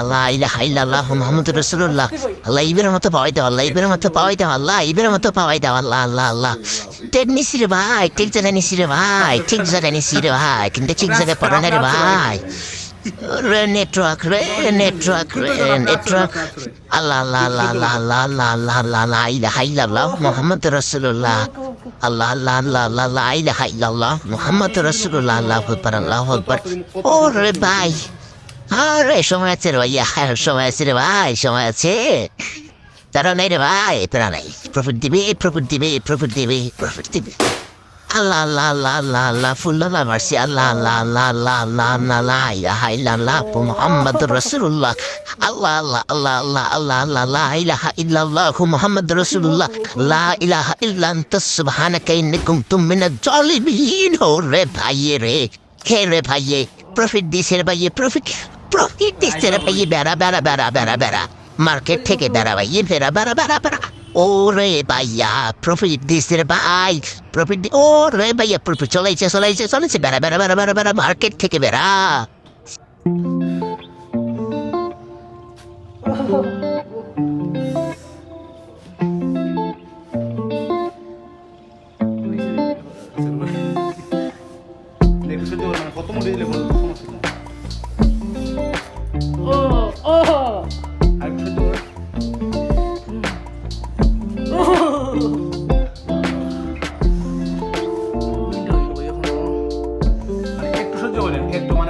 আল্লাহ ইলাহা ইল্লাল্লাহ মুহাম্মাদুর রাসূলুল্লাহ আল্লাহ ইবের মতো পাওয়াই দাও আল্লাহ ইবের মতো পাওয়াই দাও আল্লাহ ইবের মতো পাওয়াই দাও আল্লাহ আল্লাহ আল্লাহ ঠিক নিছি রে ভাই ঠিক জায়গায় নিছি রে ভাই ঠিক জায়গায় নিছি রে ভাই কিন্তু ঠিক জায়গায় পড়ে না রে ভাই রে নেটওয়ার্ক রে নেটওয়ার্ক রে নেটওয়ার্ক আল্লাহ আল্লাহ আল্লাহ আল্লাহ আল্লাহ আল্লাহ আল্লাহ আল্লাহ আল্লাহ ইলাহা ইল্লাল্লাহ মুহাম্মাদুর রাসূলুল্লাহ আল্লাহ আল্লাহ আল্লাহ আল্লাহ আল্লাহ ইলাহা ইল্লাল্লাহ মুহাম্মাদুর রাসূলুল্লাহ আল্লাহু আকবার আল্লাহু আকবার ও রে ভাই আরে সময় আছে রে ভাইয়া সময় আছে রে ভাই সময় আছে তারা নাই রে ভাই তারা নাই প্রফিট দিবে প্রফিট দিবে প্রফিট দিবে প্রফিট দিবে আল্লাহ আল্লাহ আল্লাহ আল্লাহ আল্লাহ ফুল্লাহ মারছি আল্লাহ আল্লাহ আল্লাহ আল্লাহ আল্লাহ আল্লাহ আল্লাহ ইলাহা ইল্লাল্লাহ মুহাম্মদ রাসূলুল্লাহ আল্লাহ আল্লাহ আল্লাহ আল্লাহ আল্লাহ আল্লাহ লা ইলাহা ইল্লাল্লাহ মুহাম্মদ রাসূলুল্লাহ লা ইলাহা ইল্লা আনতা সুবহানাকা ইন্নী কুনতু মিনাজ জালিমিন ও রে ভাই রে কে রে ভাই প্রফিট দিছে রে ভাই প্রফিট প্রফিট দিছে রে ভাই বেড়া বেড়া বেড়া বেড়া বেড়া। মার্কেট থেকে বেড়া ভাই বেড়া বেড়া বেড়া বেড়া। ও রে ভাইয়া প্রফিট রে ভাই প্রফিট ও রে ভাইয়া প্রফিট চলাইছে চলাইছে চলেছে বেড়া বেড়া বেড়া বেড়া বেড়া মার্কেট থেকে বেড়া। কত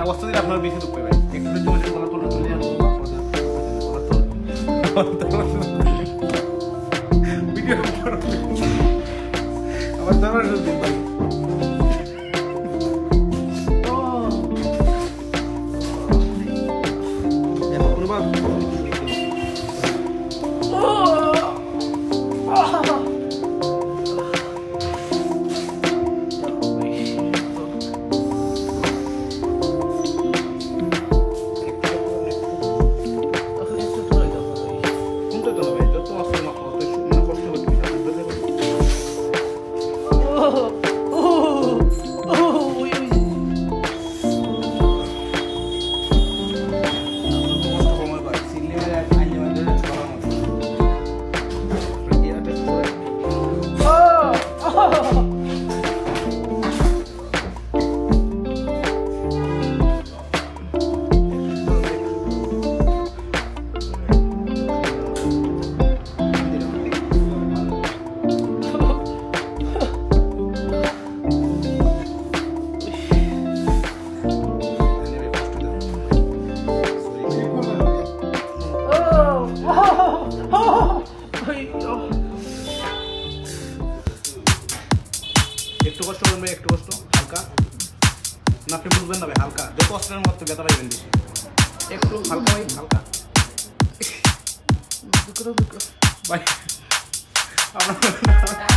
অবস্থা দিলে আপনারা বেশি দুঃখ পাবেন একটু যোগাযোগ করার তুলনা তুলে আমার জানার একটু কষ্ট করবেন ভাই একটু কষ্ট। হালকা। না আপনি বুঝবেন না ভাই হালকা। যে কষ্টের মতো ব্যথা পাইবেন বেশি। একটু হালকা ভাই হালকা। ভাই আমরা